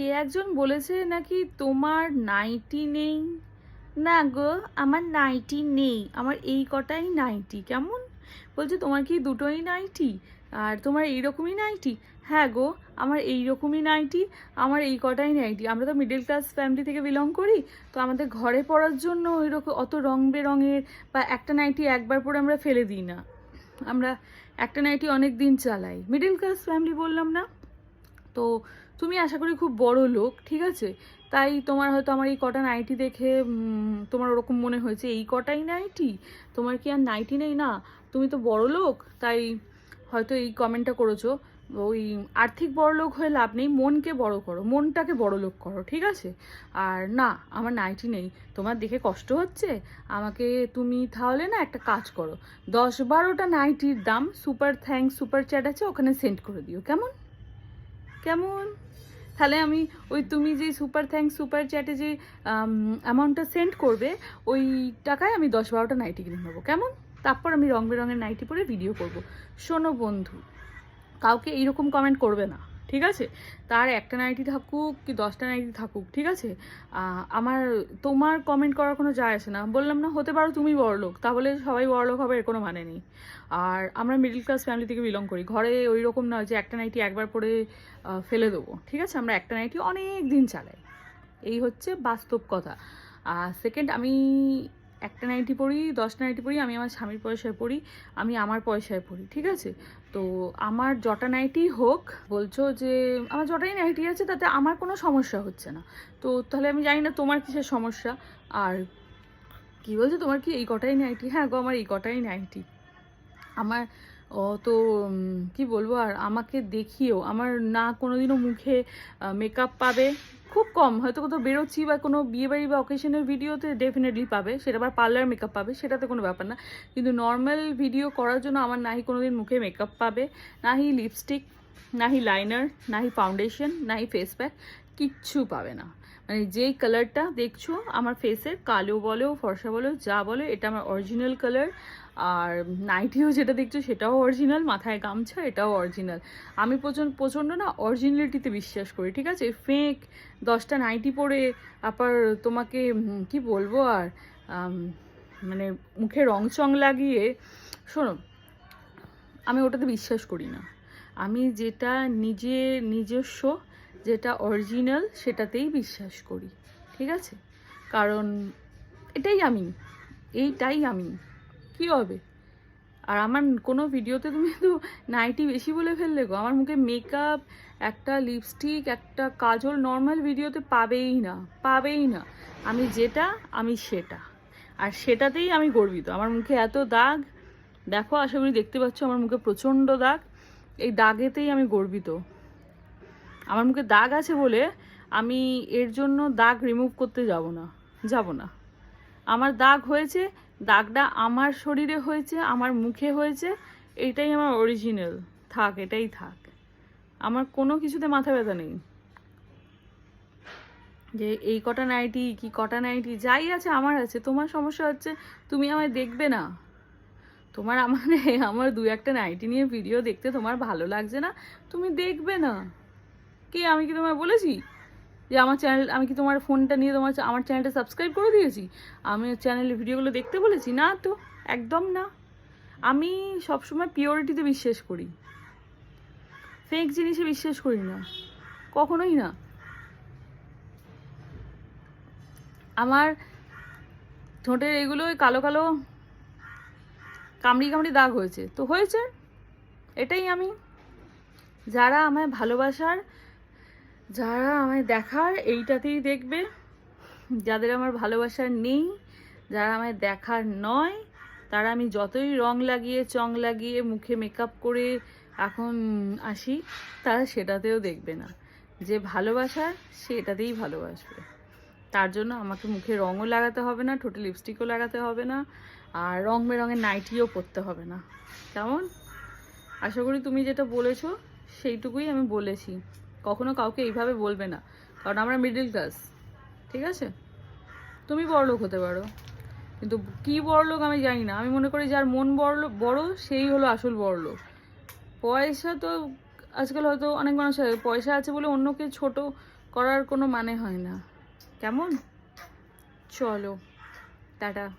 কে একজন বলেছে নাকি তোমার নাইটি নেই? না গো, আমার নাইটি নেই। আমার এই কটাই নাইটি কেমন? বলছে, তোমার কি দুটোই নাইটি আর তোমার এইরকমই নাইটি হ্যাঁ গো, আমার এই রকমই নাইটি আমার এই কটাই নাইটি আমরা তো মিডল ক্লাস ফ্যামিলি থেকে বিলং করি, তো আমাদের ঘরে পড়ার জন্য ওই রকম অত রং বেরঙের বা একটা নাইটি একবার পরে আমরা ফেলে দিই না। আমরা একটা নাইটি অনেক দিন চালাই। মিডল ক্লাস ফ্যামিলি বললাম না? তো তুমি আশা করি খুব বড় লোক, ঠিক আছে? তাই তোমার হয়তো আমার এই কটা নাইটি দেখে তোমার ওরকম মনে হয়েছে, এই কটাই নাইটি? তোমার কি আর নাইটি নেই না? তুমি তো বড় লোক, তাই হয়তো এই কমেন্টটা করেছ। ওই আর্থিক বড় লোক হয়ে লাভ নেই, মনকে বড় করো, মনটাকে বড় লোক করো, ঠিক আছে? আর না, আমার নাইটি নেই। তোমার দেখে কষ্ট হচ্ছে? আমাকে তুমি তাহলে না একটা কাজ করো, দশ বারোটা নাইটির দাম সুপার থ্যাঙ্কস সুপার চ্যাট আছে, ওখানে সেন্ড করে দিও, কেমন? কেমন? তাহলে আমি ওই তুমি যে সুপার থ্যাঙ্কস সুপার চ্যাটে যে অ্যামাউন্টটা সেন্ড করবে, ওই টাকায় আমি দশ বারোটা নাইটি কিনে নেব। কেমন? তারপর আমি রং বেরঙের নাইটি পরে ভিডিও করব। শোনো বন্ধু, কাউকে এইরকম কমেন্ট করবে না। ঠিক আছে? তার একটা নাইটি থাকুক কি দশটা নাইটি থাকুক, ঠিক আছে? আমার, তোমার কমেন্ট করার কোনো যায় আসে না। বললাম, না, হতে পারো, তুমি বড়লোক। তাহলে সবাই বড়লোক হবে, এর কোনো মানে নেই। আর আমরা মিডল ক্লাস ফ্যামিলি থেকে বিলং করি। ঘরে ওই রকম নয় যে একটা নাইটি একবার পরে ফেলে দেবো, ঠিক আছে? আমরা একটা নাইটি অনেক দিন চালাই। এই হচ্ছে বাস্তব কথা। আর সেকেন্ড আমি একটা নাইটি পড়ি, দশটা নাইটি পড়ি, আমি আমার স্বামীর পয়সায় পড়ি, আমি আমার পয়সায় পড়ি, ঠিক আছে? তো আমার জটা নাইটি হোক, বলছো যে আমার জটাই নাইটি আছে, তাতে আমার কোনো সমস্যা হচ্ছে না। তো তাহলে আমি জানি না তোমার কিসের সমস্যা, আর কি বলছো তোমার কি এই কটাই নাইটি হ্যাঁ গো, আমার এই কটাই নাইটি আমার ও তো কি বলব আর, আমাকে দেখিও আমার না কোনোদিনও মুখে মেকআপ পাবে। খুব কম, হয়তো কোথাও বেরোচ্ছি বা কোনো বিয়েবাড়ি বা অকেশনের ভিডিওতে ডেফিনেটলি পাবে, সেটা আবার পার্লার মেকআপ পাবে, সেটাতে কোনো ব্যাপার না। কিন্তু নর্মাল ভিডিও করার জন্য আমার নাহি কোনোদিন মুখে মেকআপ পাবে, নাহি লিপস্টিক নাহি লাইনার নাহি ফাউন্ডেশন নাহি ফেস প্যাক কিচ্ছু পাবে না। মানে যেই কালারটা দেখছ, আমার ফেসের কালো বলো, ফর্সা বলো, যা বলো, এটা আমার অরিজিনাল কালার আর নাইটিও যেটা দেখছ সেটাও অরিজিনাল মাথায় গামছা, এটাও অরিজিনাল আমি প্রচণ্ড প্রচণ্ড না অরিজিনালিটিতে বিশ্বাস করি, ঠিক আছে? ফেক দশটা নাইটি পরে আবার তোমাকে কি বলব আর মানে মুখে রং চং লাগিয়ে, শোনো, আমি ওটাতে বিশ্বাস করি না। আমি যেটা নিজে, নিজস্ব, যেটা অরিজিনাল সেটাতেই বিশ্বাস করি, ঠিক আছে? কারণ এটাই আমি, এইটাই আমি। কি হবে? আর আমার কোনো ভিডিওতে তুমি তো নাইটি বেশি বলে ফেললে গো। আমার মুখে মেকআপ একটা লিপস্টিক একটা কাজল নর্মাল ভিডিওতে পাবেই না পাবেই না। আমি যেটা, আমি সেটা। আর সেটাতেই আমি গর্বিত। আমার মুখে এত দাগ, দেখো, আশা করি দেখতে পাচ্ছ, আমার মুখে প্রচণ্ড দাগ। এই দাগেতেই আমি গর্বিত। আমার মুখে দাগ আছে বলে আমি এর জন্য দাগ রিমুভ করতে যাব না যাব না। আমার দাগ হয়েছে দাগটা আমার শরীরে হয়েছে, আমার মুখে হয়েছে, এইটাই আমার অরিজিনাল থাক, এটাই থাক। আমার কোনো কিছুতে মাথা ব্যথা নেই। যে এই কটা নাইটি, কি কটা নাইটি, যাই আছে, আমার আছে, তোমার সমস্যা হচ্ছে, তুমি আমায় দেখবে না। তোমার আমার আমার দু একটা নাইটি নিয়ে ভিডিও দেখতে তোমার ভালো লাগছে না, তুমি দেখবে না। কি, আমি কি তোমায় বলেছি? যে আমার চ্যানেল আমি কি তোমার ফোনটা নিয়ে তোমার আমার চ্যানেলটা সাবস্ক্রাইব করে দিয়েছি? আমি চ্যানেলের ভিডিওগুলো দেখতে বলেছি? না তো, একদম না। আমি সবসময় পিওরিটিতে বিশ্বাস করি। ফেক জিনিসে বিশ্বাস করি না। কখনোই না। আমার ঠোঁটের এগুলো কালো কালো কামড়ি কামড়ি দাগ হয়েছে। তো হয়েছে। এটাই আমি। যারা আমায় ভালোবাসার যারা আমায় দেখার, এইটাতেই দেখবে। যাদের আমার ভালোবাসার নেই, যারা আমায় দেখার নয়, তারা আমি যতই রং লাগিয়ে, চং লাগিয়ে, মুখে মেকআপ করে এখন আসি, তারা সেটাতেও দেখবে না। যে ভালোবাসার সে এটাতেই ভালোবাসবে। তার জন্য আমাকে মুখে রঙও লাগাতে হবে না, ঠোঁটে লিপস্টিকও লাগাতে হবে না, আর রং বেরঙের নাইটিও পরতে হবে না। কেমন? আশা করি তুমি যেটা বলেছ, সেইটুকুই আমি বলেছি। কখনো কাউকে এইভাবে বলবে না। কারণ আমরা মিডল ক্লাস ঠিক আছে? তুমি বড়লোক হতে পারো। কিন্তু কি বড়লোক আমি জানি না। আমি মনে করি যার মন বড় বড়, সেই হলো আসল বড়লোক। পয়সা তো আজকাল হয়তো অনেক মানুষ পয়সা আছে বলে অন্যকে ছোট করার কোনো মানে হয় না। কেমন? চলো, টাটা।